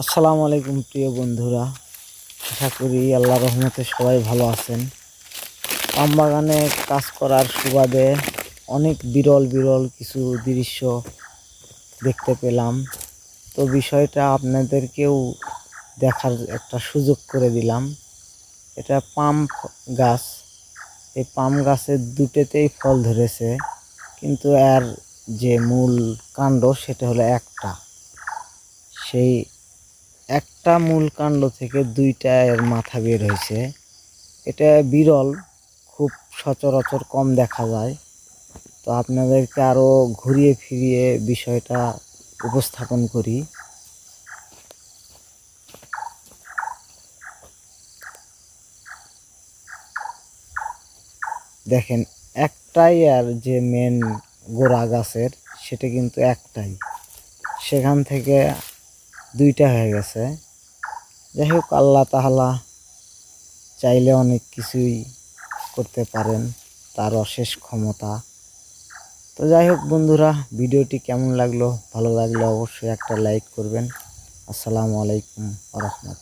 আসসালামু আলাইকুম প্রিয় বন্ধুরা। আশা করি আল্লাহ রহমতে সবাই ভালো আছেন। আম বাগানে কাজ করার সুবাদে অনেক বিরল বিরল কিছু দৃশ্য দেখতে পেলাম। তো বিষয়টা আপনাদেরকেও দেখার একটা সুযোগ করে দিলাম। এটা পাম গাছ। এই পাম গাছের দুটেতেই ফল ধরেছে। কিন্তু এর যে মূল কাণ্ড সেটা হলো একটা। সেই একটা মূল কাণ্ড থেকে দুইটা এর মাথা বের হয়েছে। এটা বিরল, খুব সচরাচর কম দেখা যায়। তো আপনাদেরকে আরও ঘুরিয়ে ফিরিয়ে বিষয়টা উপস্থাপন করি। দেখেন, একটাই আর যে মেন গোড়া গাছের, সেটা কিন্তু একটাই। সেখান থেকে দুইটা হয়ে গেছে। যাই হোক, আল্লাহ তাহলা চাইলে অনেক কিছুই করতে পারেন, তার অশেষ ক্ষমতা। তো যাই হোক বন্ধুরা, ভিডিওটি কেমন লাগল, ভালো লাগলে অবশ্যই একটা লাইক করবেন। আসসালামু আলাইকুম রহমত